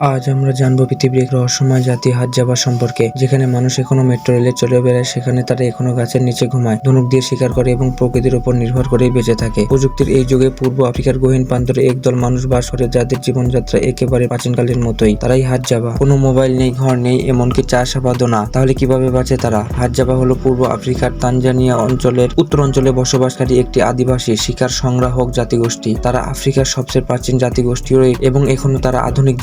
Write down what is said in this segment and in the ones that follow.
আজ আমরা জানব পৃথিবীর এক রহস্যময় জাতি হাজ্জাবা সম্পর্কে, যেখানে মানুষ এখনও মেট্রো রেলে চলে বেড়ায়, সেখানে তারা এখনও গাছের নিচে ঘুমায়, ধনুক দিয়ে শিকার করে এবং প্রকৃতির উপর নির্ভর করেই বেঁচে থাকে। প্রযুক্তির এই যুগে পূর্ব আফ্রিকার গহীন প্রান্তরে একদল মানুষ বাস করে যাদের জীবনযাত্রা একেবারে প্রাচীনকালের মতোই। তারাই হাত যাবা কোনো মোবাইল নেই, ঘর নেই, এমনকি চাষাবাদও না। তাহলে কীভাবে বাঁচে তারা? হাজ্জাবা হলো পূর্ব আফ্রিকার তানজানিয়া অঞ্চলের উত্তর অঞ্চলে বসবাসকারী একটি আদিবাসী শিকার সংগ্রাহক জাতিগোষ্ঠী। তারা আফ্রিকার সবচেয়ে প্রাচীন জাতিগোষ্ঠীও এবং এখনও তারা আধুনিক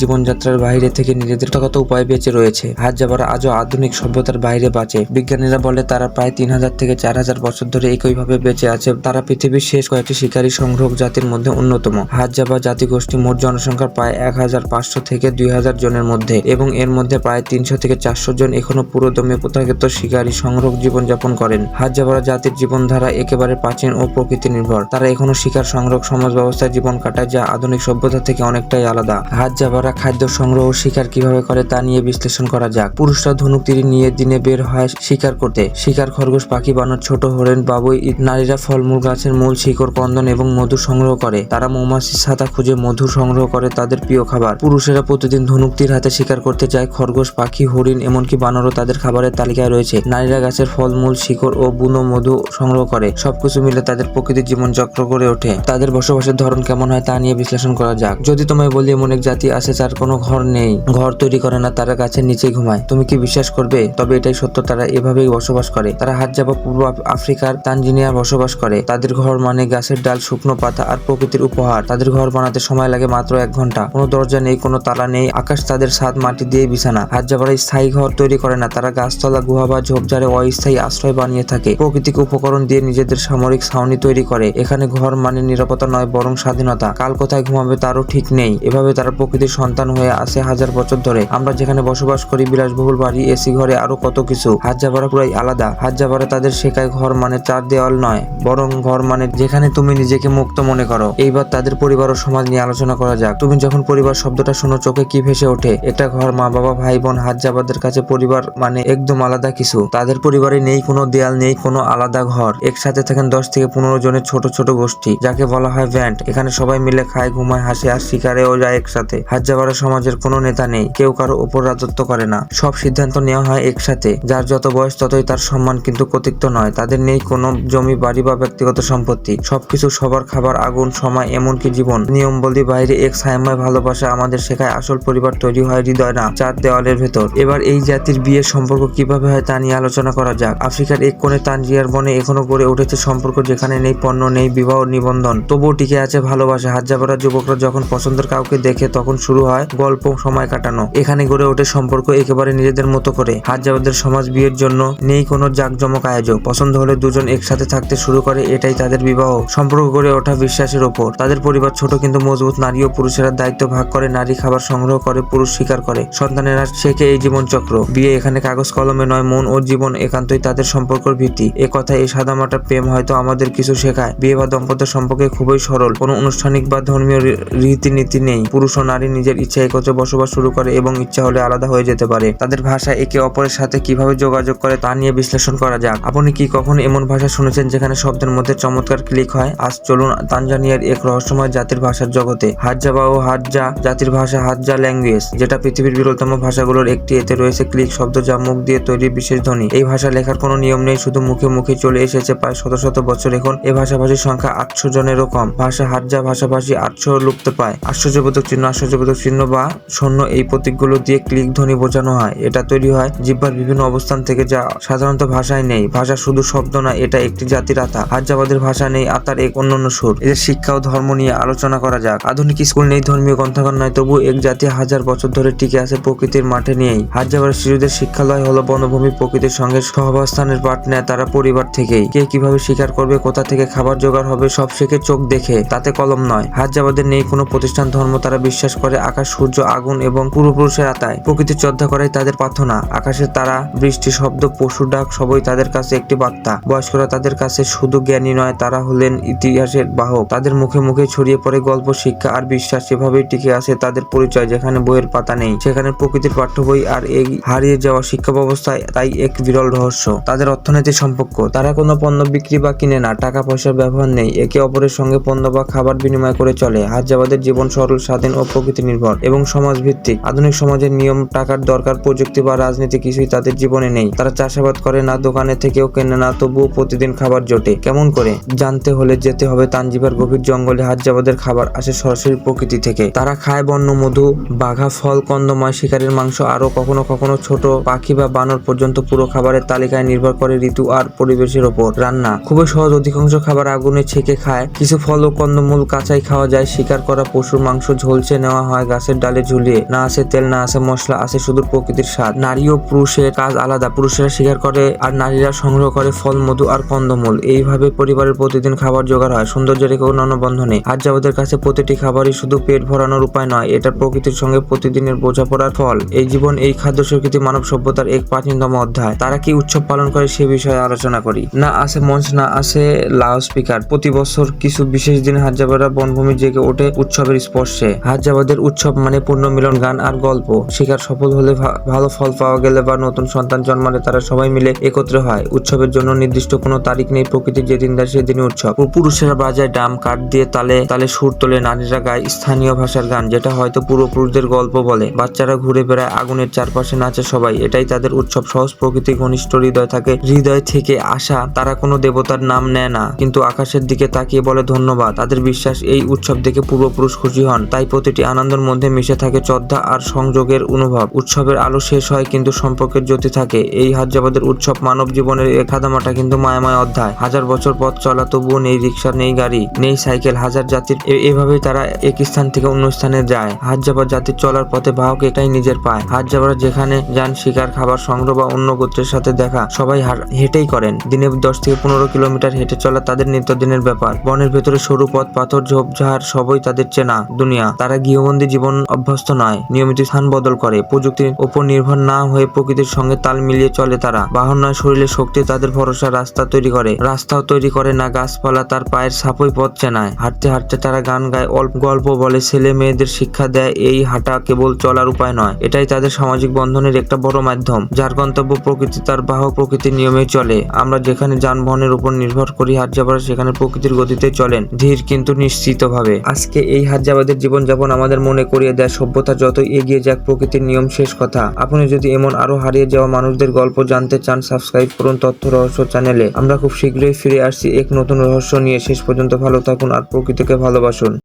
জীবনযাত্রার বাইরে থেকে নিজেদের তথাগত উপায়ে বেঁচে রয়েছে। হাজ্জাবারা আজও আধুনিক সভ্যতার বাইরে বাঁচে। বিজ্ঞানীরা বলে, তারা প্রায় তিন হাজার থেকে চার হাজার বছর ধরে একইভাবে বেঁচে আছে। তারা পৃথিবীর শেষ কয়েকটি শিকারী সংগ্রহ জাতির মধ্যে অন্যতম। হাজ্জাবা জাতিগোষ্ঠী মোট জনসংখ্যার প্রায় এক হাজার পাঁচশো থেকে দুই হাজার জনের মধ্যে এবং এর মধ্যে প্রায় তিনশো থেকে চারশো জন এখনও পুরোদমে প্রথাগত শিকারী সংগ্রহক জীবনযাপন করেন। হাজ্জাবারা জাতির জীবনধারা একেবারে প্রাচীন ও প্রকৃতি নির্ভর তারা এখনও শিকার সংগ্রহক সমাজ ব্যবস্থায় জীবন কাটায়, যা আধুনিক সভ্যতা থেকে অনেকটাই আলাদা। হাজ্জাবারা খাদ্য সংগ্রহ শিকার কীভাবে করে তা নিয়ে বিশ্লেষণ করা যাক। পুরুষরা ধনুক তীর নিয়ে দিনে বের হয় শিকার করতে। শিকার খরগোশ, পাখি, বানর, ছোট হরেন, বাবুই নারীরা ফলমূল, গাছের মূল, শিকড়, কন্দন এবং মধু সংগ্রহ করে। তারা মৌমাছির ছাতা খুঁজে মধু সংগ্রহ করে তাদের প্রিয় খাবার। পুরুষেরা প্রতিদিন ধনুক তীর হাতে শিকার করতে যায়। খরগোশ, পাখি, হরিণ এমনকি বানরও তাদের খাবারের তালিকায় রয়েছে। নারীরা গাছের ফলমূল, শিকড় ও বুনো মধু সংগ্রহ করে। সবকিছু মিলে তাদের প্রকৃতির জীবন চক্র গড়ে ওঠে। তাদের বসবাসের ধরন কেমন হয় তা নিয়ে বিশ্লেষণ করা যাক। যদি তোমায় বলি এমন এক জাতি আছে যার কোনো ঘর নেই, ঘর তৈরি করে না, তারা গাছের নিচে ঘুমায়। তুমি কি বিশ্বাস করবে? তবে এটাই সত্য, তারা এভাবেই বসবাস করে। তারা হাজ্জাবা পূর্ব আফ- আফ্রিকার তানজিনিয়ার বসবাস করে। তাদের ঘর মানে গাছের ডাল, শুকনো পাতা আর প্রকৃতির উপহার। তাদের ঘর বানাতে সময় লাগে মাত্র এক ঘণ্টা। কোনো দরজা নেই, কোনো তালা নেই। আকাশ তাদের ছাদ মাটি দিয়ে বিছানা। হাজ্জাবারা স্থায়ী ঘর তৈরি করে না। তারা গাছতলা, গুহা বা ঝোপঝাড়ে অস্থায়ী আশ্রয় বানিয়ে থাকে। প্রাকৃতিক উপকরণ দিয়ে নিজেদের সামরিক ছাউনি তৈরি করে। এখানে ঘর মানে নিরাপত্তা নয়, বরং স্বাধীনতা। কাল কোথায় ঘুমাবে তারও ঠিক নেই। এভাবে তারা প্রকৃতির সন্তান হয়ে আসে হাজার বছর ধরে। আমরা যেখানে বসবাস করি, বিলাসবহুল বাড়ি এসি ঘরে আরও কত কিছু। হাজ্জাবারা পুরাই আলাদা। হাজ্জাবারা তাদের শেখায় ঘর মানে চার দেওয়াল নয়, বরং ঘর মানে যেখানে তুমি নিজেকে মুক্ত মনে করো। এইবার তাদের পরিবার ও সমাজ নিয়ে আলোচনা করা যাক। তুমি যখন পরিবার শব্দটা শোনো, চোখে কি ভেসে ওঠে? এটা ঘর মা বাবা ভাই বোন হাজাবাদের কাছে পরিবার মানে একদম আলাদা কিছু। তাদের পরিবারে নেই কোনো দেয়াল, নেই কোনো আলাদা ঘর। একসাথে থাকেন দশ থেকে পনেরো জনের ছোট ছোট গোষ্ঠী, যাকে বলা হয় ভ্যান্ট। এখানে সবাই মিলে খায়, ঘুমায়, হাসে আর শিকারেও যায় একসাথে। হাজ্জাবারা সমাজের কোনো নেতা নেই, কেউ কারও উপর রাজত্ব করে না। সব সিদ্ধান্ত নেওয়া হয় একসাথে। যার যত বয়স, ততই তার সম্মান কিন্তু কতিক্ত নয়। তাদের নেই কোনো জমি, বাড়ি বা ব্যক্তিগত সম্পত্তি। সবকিছু সবার খাবার, আগুন, সময়, এমনকি জীবন। নিয়ম বলি বাইরে এক ছায়াময় ভালোবাসা আমাদের শেখায় আসল পরিবার তৈরি হয় হৃদয় না চার দেওয়ালের ভেতর। এবার এই জাতির বিয়ের সম্পর্ক কীভাবে হয় তা নিয়ে আলোচনা করা যাক। আফ্রিকার এক কোণে তানজিয়ার বনে এখনও গড়ে উঠেছে সম্পর্ক যেখানে নেই পণ্য, নেই বিবাহ, নিবন্ধন। তবুও টিকে আছে ভালোবাসা। হাজাবারা যুবকরা যখন পছন্দের কাউকে দেখে তখন শুরু হয় গল্প সময় কাটানো। এখানে গড়ে ওঠে সম্পর্ক একেবারে নিজেদের মতো করে। হাজাবাদের সমাজ বিয়ের জন্য নেই কোনো জাঁকজমক আয়োজক। পছন্দ হলে দুজন একসাথে থাকতে শুরু করে, এটাই তাদের বিবাহ। সম্পর্ক গড়ে ওঠা বিশ্বাসের ওপর। তাদের পরিবার ছোট কিন্তু মজবুত নারী ও পুরুষেরা দায়িত্ব ভাগ করে, নারী খাবার সংগ্রহ করে, পুরুষ স্বীকার করে। সন্তানেরা শেখে এই জীবন চক্র বিয়ে এখানে কাগজ কলমে নয়, মন ও জীবন একান্তই তাদের সম্পর্কের ভিত্তি। এ কথা এই সাদামাটা প্রেম হয়তো আমাদের কিছু শেখায়। বিয়ে বা দম্পত্য সম্পর্কে খুবই সরল। কোনো আনুষ্ঠানিক বা ধর্মীয় রীতিনীতি নেই। পুরুষ ও নারী নিজের ইচ্ছা একত্রে বসবাস শুরু করে এবং ইচ্ছা হলে আলাদা হয়ে যেতে পারে। তাদের ভাষা একে অপরের সাথে কীভাবে যোগাযোগ করে তা নিয়ে বিশ্লেষণ করা যাক। আপনি কি কখনো এমন ভাষা শুনেছেন যেখানে শব্দের মধ্যে চমৎকার ক্লিক হয়? আজ চলুন তানজানিয়ার এক রহস্যময় জাতির ভাষার জগতে। হাজ্জাবা ও হাজ্জা জাতির ভাষা হাজ্জা ল্যাঙ্গুয়েজ, যেটা পৃথিবীর বিরলতম ভাষাগুলোর একটি। এতে রয়েছে ক্লিক শব্দ যা মুখ দিয়ে তৈরি বিশেষ ধ্বনি। এই ভাষা লেখার কোনো নিয়ম নেই, শুধু মুখে মুখে চলে এসেছে প্রায় শত শত বছর। এখন এ ভাষাভাষীর সংখ্যা আটশো জনেরও কম। ভাষা হাজ্জা ভাষাভাষী আটশো লুপ্ত পায়। আশ্চর্যবোধক চিহ্ন আশ্চর্যবোধক চিহ্ন বা শূন্য এই প্রতীকগুলো দিয়ে ক্লিক ধ্বনি বোঝানো হয়। এটা তৈরি হয় জিহ্বার বিভিন্ন অবস্থান থেকে যা সাধারণত ভাষায় নেই। ভাষা শুধু শব্দ না, এটা একটি জাতির আতা হাজ্জাবাদের ভাষা নেই আতার এক অন্যান্য সুর। এদের শিক্ষা ও ধর্ম নিয়ে আলোচনা করা যাক। আধুনিক স্কুল নেই, ধর্মীয় গ্রন্থাগার নয়, তবু এক জাতি হাজার বছর ধরে টিকে আছে প্রকৃতির মাঠে নিয়েই। হাজ্জাবাদের শিশুদের শিক্ষালয় হলো বনভূমি, প্রকৃতির সঙ্গে সহাবস্থানের পাঠ নেয় তারা পরিবার থেকেই। কে কীভাবে শিকার করবে, কোথা থেকে খাবার জোগাড় হবে, সব শেখে চোখ দেখে, তাতে কলম নয়। হাজ্জাবাদের নেই কোনো প্রতিষ্ঠান, ধর্ম, তারা বিশ্বাস করে আকাশ সূর্য আগুন এবং পূর্বপুরুষের আতায় প্রকৃতির শ্রদ্ধা করাই তাদের প্রার্থনা। আকাশের তারা, বৃষ্টি, শব্দ, পশু, ডাক সবই তাদের কাছে একটি বার্তা। বয়স্করা তাদের কাছে শুধু জ্ঞানী নয়, তারা হলেন ইতিহাসের বাহক। তাদের মুখে মুখে ছড়িয়ে পড়ে গল্প, শিক্ষা আর বিশ্বাস সেভাবেই টিকে আছে তাদের পরিচয়, যেখানে বইয়ের পাতা নেই, সেখানে প্রকৃতির পাঠ্য বই আর এই হারিয়ে যাওয়া শিক্ষা ব্যবস্থায় তাই এক বিরল রহস্য। তাদের অর্থনৈতিক সম্পর্ক, তারা কোনো পণ্য বিক্রি বা কিনে না টাকা পয়সার ব্যবহার নেই, একে অপরের সঙ্গে পণ্য বা খাবার বিনিময় করে চলে। হাজাবাদের জীবন সরল, স্বাধীন ও প্রকৃতি নির্ভর এবং সমাজভিত্তিক। আধুনিক সমাজের নিয়ম টাকার দরকার, প্রযুক্তি বা রাজনীতি কিছুই তাদের জীবনে নেই। তারা চাষাবাদ করে না, দোকানে থেকেও কেনে না, তবুও প্রতিদিন খাবার জোটে। কেমন করে? জানতে হলে যেতে হবে তানজিবার গভীর জঙ্গলে হাজাবাদের খাবার আসে সরাসরি প্রকৃতি থেকে। তারা খায় বন্য, মধু, বাঘা, ফল, কন্দময়, শিকারের মাংস আরও কখনো কখনো ছোট পাখি বা বানর পর্যন্ত পুরো খাবারের তালিকায় নির্ভর করে ঋতু আর পরিবেশের ওপর। রান্না, খুবই সহজ, অধিকাংশ খাবার আগুনে ছেঁকে খায়। কিছু ফল ও কন্দমূল কাঁচাই খাওয়া যায়, শিকার করা পশুর মাংস ঝলসে নেওয়া হয় গাছের ডালে ঝুলিয়ে না আছে তেল, না আছে মশলা আছে শুধু প্রকৃতির স্বাদ। নারী ও পুরুষের কাজ আলাদা। পুরুষেরা শিকার করে আর নারীরা সংগ্রহ করে ফল, মধু আর কন্দমূল। এইভাবে পরিবারের প্রতিদিন খাবার জোগাড় হয়। সৌন্দর্য রেখে অন্যান্য বন্ধনে। হাজাবাদের কাছে প্রতিটি খাবারই শুধু পেট ভরানোর উপায় নয়, এটা প্রকৃতির সঙ্গে প্রতিদিনের বোঝাপড়ার ফল। এই জীবন, এই খাদ্য সংস্কৃতি মানব সভ্যতার এক প্রাচীনতম অধ্যায়। তারা কি উৎসব পালন করে সে বিষয়ে আলোচনা করি। না আছে মঞ্চ, না আছে লাউড স্পিকার প্রতি বছর কিছু বিশেষ দিন হাজাবারা বনভূমি জেগে ওঠে উৎসবের স্পর্শে। হাজাবাদের উৎসব মানে পূর্ণ মিলন গান আর গল্প। শিকার সফল হলে ভালো ফল পাওয়া গেলে বা নতুন সন্তান জন্মালে তারা সবাই মিলে একত্রে হয়। উৎসবের জন্য নির্দিষ্ট কোনো তারিখ নেই প্রকৃতির যেদিন দেয় সেদিনই উৎসব। পুরুষেরা বাজায় ডাম, কাঠ দিয়ে তালে তালে সুর তোলে, নারীরা গায় স্থানীয় ভাষার গান, যেটা হয়তো পূর্বপুরুষদের গল্প বলে। বাচ্চারা ঘুরে বেড়ায়, আগুনের চারপাশে নাচে সবাই। এটাই তাদের উৎসব। সহজ প্রকৃতি, ঘনিষ্ঠ হৃদয় থাকে। হৃদয় থেকে আসা তারা কোনো দেবতার নাম নেয় না। কিন্তু আকাশের দিকে তাকিয়ে বলে ধন্যবাদ। তাদের বিশ্বাস, এই উৎসব দেখে পূর্বপুরুষ খুশি হন। তাই প্রতিটি আনন্দের মধ্যে মিশে থাকে শ্রদ্ধা আর সংযোগের অনুভব। উৎসবের আলো শেষ হয় কিন্তু সম্পর্কের জ্যোতি থাকে। এই হাজাবাদের উৎসব মানব জীবনের এক খাদামাটা কিন্তু মায়াময় অধ্যায়। হাজার বছর পথ চলা তবুও নেই রিক্সা নেই গাড়ি, নেই সাইকেল। হাজার জাতির এভাবেই তারা এক স্থান থেকে অন্য স্থানে যায়। হাজাবার জাতির চলার পথে বাহক এটাই নিজের পায়। হাজাবারা যেখানে যান, শিকার, খাবার সংগ্রহ বা অন্য গোত্রের সাথে দেখা, সবাই হেঁটেই করেন। দিনে দশ থেকে পনেরো কিলোমিটার হেঁটে চলা তাদের নিত্যদিনের ব্যাপার। বনের ভেতরে সরু পথ, পাথর ঝোপঝাড় সবই তাদের চেনা দুনিয়া। তারা গৃহবন্দী জীবন অভ্যস্ত নয়। নিয়মিত স্থান বদল করে। প্রযুক্তির উপর নির্ভর না হয়ে প্রকৃতির সঙ্গে তাল মিলিয়ে চলে তারা। বাহন নয় শরীরের শক্তি তাদের ভরসা রাস্তা তৈরি করে। রাস্তাও তৈরি করে না, গাছপালা তার পায়ের সাপই পথ চেনায়। হাঁটতে হাঁটতে তারা গান গায়, অল্প গল্প বলে। ছেলে মেয়েদের শিক্ষা দেয়, এই হাঁটা কেবল চলার উপায় নয়। এটাই তাদের সামাজিক বন্ধনের একটা বড় মাধ্যম। যার গন্তব্য প্রকৃতি, তার বাহক প্রকৃতির নিয়মে চলে। আমরা যেখানে যানবাহনের উপর নির্ভর করি হাট যাবার সেখানে প্রকৃতির গতিতে চলেন। ধীর কিন্তু নিশ্চিতভাবে। আজকে এই হাজাবাদের জীবনযাপন আমাদের মনে করিয়ে দেয় সভ্যতা যত এগিয়ে যাক, প্রকৃতির নিয়ম শেষ কথা। আপনি যদি এমন আরও হারিয়ে যাওয়া মানুষদের গল্প জানতে চান, সাবস্ক্রাইব করুন তথ্য রহস্য চ্যানেলে। আমরা খুব শীঘ্রই ফিরে আসছি এক নতুন রহস্য নিয়ে। শেষ পর্যন্ত ভালো থাকুন আর প্রকৃতিকে ভালোবাসুন।